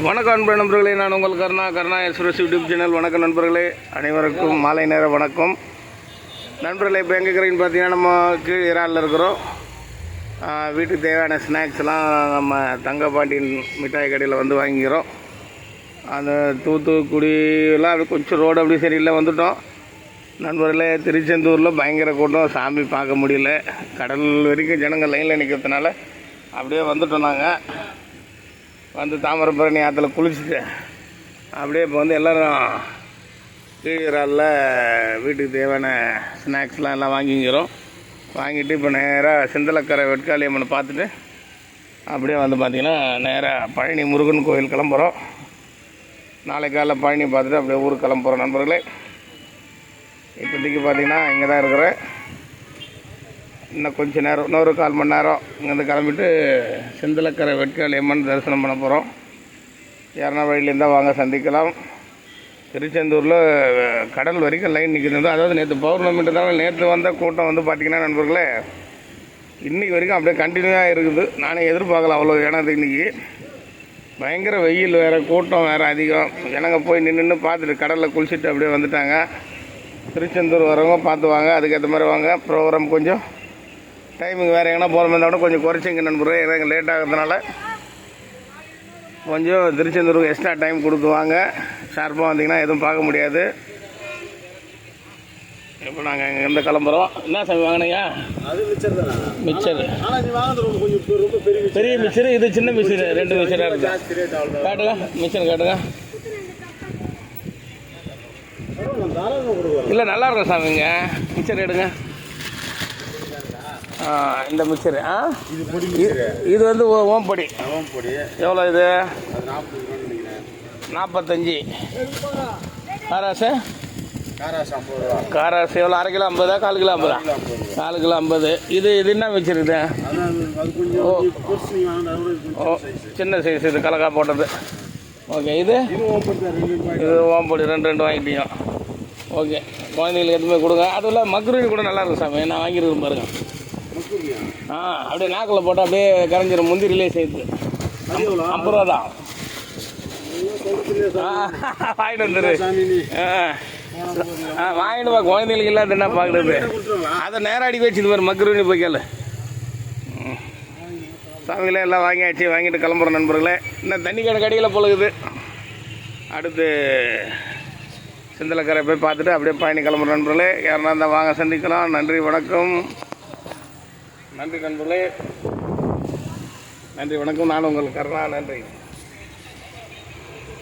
வணக்கம் அன்பு நண்பர்களே நான் உங்கள் Karuna Karuna express YouTube channel வணக்கம் நண்பர்களே அனைவருக்கும் மாலை நேர வணக்கம். நண்பர்களே இப்போ எங்கே இருக்கிறீங்கன்னு பார்த்தீங்கன்னா நம்ம கீழ் இறாலில் இருக்கிறோம். வீட்டுக்கு தேவையான ஸ்நாக்ஸ்லாம் நம்ம தங்கப்பாண்டியன் மிட்டாய் கடையில் வந்து வாங்கிக்கிறோம். அந்த தூத்துக்குடியெல்லாம் அப்படி கொஞ்சம் ரோடு அப்படி சரியில்லை வந்துட்டோம். நண்பர்களே திருச்செந்தூரில் பயங்கர கூட்டம் சாமி பார்க்க முடியல. கடல் வரைக்கும் ஜனங்கள் லைனில் நிற்கிறதுனால அப்படியே வந்துட்டோம் நாங்கள் வந்து தாமிரபரணி ஆற்றுல குளிச்சுட்டு அப்படியே இப்போ வந்து எல்லோரும் கீழராலில் வீட்டுக்கு தேவையான ஸ்நாக்ஸ்லாம் எல்லாம் வாங்கிக்கிறோம். வாங்கிட்டு இப்போ நேராக சிந்தலக்கரை வெட்காளி அம்மனை பார்த்துட்டு அப்படியே வந்து பார்த்திங்கன்னா நேராக பழனி முருகன் கோயில் கிளம்புறோம். நாளைக்கு காலைல பழனி பார்த்துட்டு அப்படியே ஊருக்கு கிளம்புறோம் நண்பர்களே. இப்போதைக்கு பார்த்திங்கன்னா இங்கே தான் இருக்கிறேன். இன்னும் கொஞ்ச நேரம் இன்னொரு கால் மணி நேரம் இங்கேருந்து கிளம்பிட்டு செந்திலக்கரை வெட்காளி அம்மன் தரிசனம் பண்ண போகிறோம் யாருன்னா வழியிலேருந்தால் வாங்க சந்திக்கலாம். திருச்செந்தூரில் கடல் வரைக்கும் லைன் நிற்கிறது அதாவது நேற்று பௌர்ணமின்றதால நேற்று வந்த கூட்டம் வந்து பார்த்திங்கன்னா நண்பர்களே இன்றைக்கி வரைக்கும் அப்படியே கண்டினியூவாக இருக்குது. நானே எதிர்பார்க்கல அவ்வளோ ஏன்னா இன்றைக்கி பயங்கர வெயில் வேறு கூட்டம் வேறு அதிகம். ஜனங்க போய் நின்று நின்று பார்த்துட்டு கடலில் குளிச்சுட்டு அப்படியே வந்துட்டாங்க. திருச்செந்தூர் வரவங்க பார்த்து வாங்க அதுக்கேற்ற மாதிரி வாங்க. ப்ரோக்ராம் கொஞ்சம் டைமுக்கு வேறு எங்கன்னா போகிற மாதிரி கூட கொஞ்சம் குறைச்சிங்க நண்பர்களே ஏன்னா இங்கே லேட் ஆகிறதுனால. கொஞ்சம் திருச்செந்தூருக்கு எக்ஸ்ட்ரா டைம் கொடுத்து வாங்க ஷார்ப்பாக வந்தீங்கன்னா எதுவும் பார்க்க முடியாது. இப்போ நாங்கள் இங்கேருந்து கிளம்புறோம். என்ன சாமி வாங்கினீங்க? அது மிச்சர் பெரிய மிச்சர் இது சின்ன மிக்சர் ரெண்டு ரேட் அவ்வளோ காட்டுங்க மிக்சர் காட்டுங்க. இல்லை நல்லா இருக்கும் சாமிங்க மிக்சர் எடுங்க. இந்த மிக்சரு ஆ? இது வந்து ஓ- ஓம்பொடி ரவம் பொடி. எவ்வளோ இது? நாற்பத்தஞ்சு காராசு? காராசு எவ்வளோ அரை கிலோ ஐம்பதா கால் கிலோ ஐம்பதா? கிலோ கால் ஐம்பது இது இது என்ன கூட ஓ சின்ன சைஸ் இது கலக்கா போட்டது. ஓகே இது? இது ஓம்பொடி ரெண்டு ரெண்டு வாங்கிட்டீங்க. ஓகே குழந்தைங்களுக்கு எதுவுமே கொடுங்க. அதில் மக்ரூனி கூட நல்லா இருக்கும் சாமி. நான் வாங்கியிருக்கேன் பாருங்க. முப்பதுயா ஆ அப்படியே நாக்கில் போட்டு அப்படியே கரைஞ்சிரும். முந்திரிலே சேர்த்து ஐம்பது ரூபா தான். வாங்கிட்டு வந்துரு. ஆ வாங்கிட்டு வா. குழந்தைங்களுக்கு இல்லாத என்ன பார்க்குறது? அதை நேரம் அடி வச்சு இது மாதிரி மக்ரூனி போய் கேளு. சாமிகளே எல்லாம் வாங்கியாச்சு. வாங்கிட்டு கிளம்புறோம் நண்பர்களே. இன்னும் தண்ணி கடை கடையில் பொழுகுது. அடுத்து சிந்தலக்கரை போய் பார்த்துட்டு அப்படியே பயணி கிளம்புற நண்பர்களே. யாருன்னா இருந்தால் வாங்க சந்திக்கலாம். நன்றி வணக்கம். நன்றி நண்பர்களே. நன்றி வணக்கம். நான் உங்கள் கருணா. நன்றி.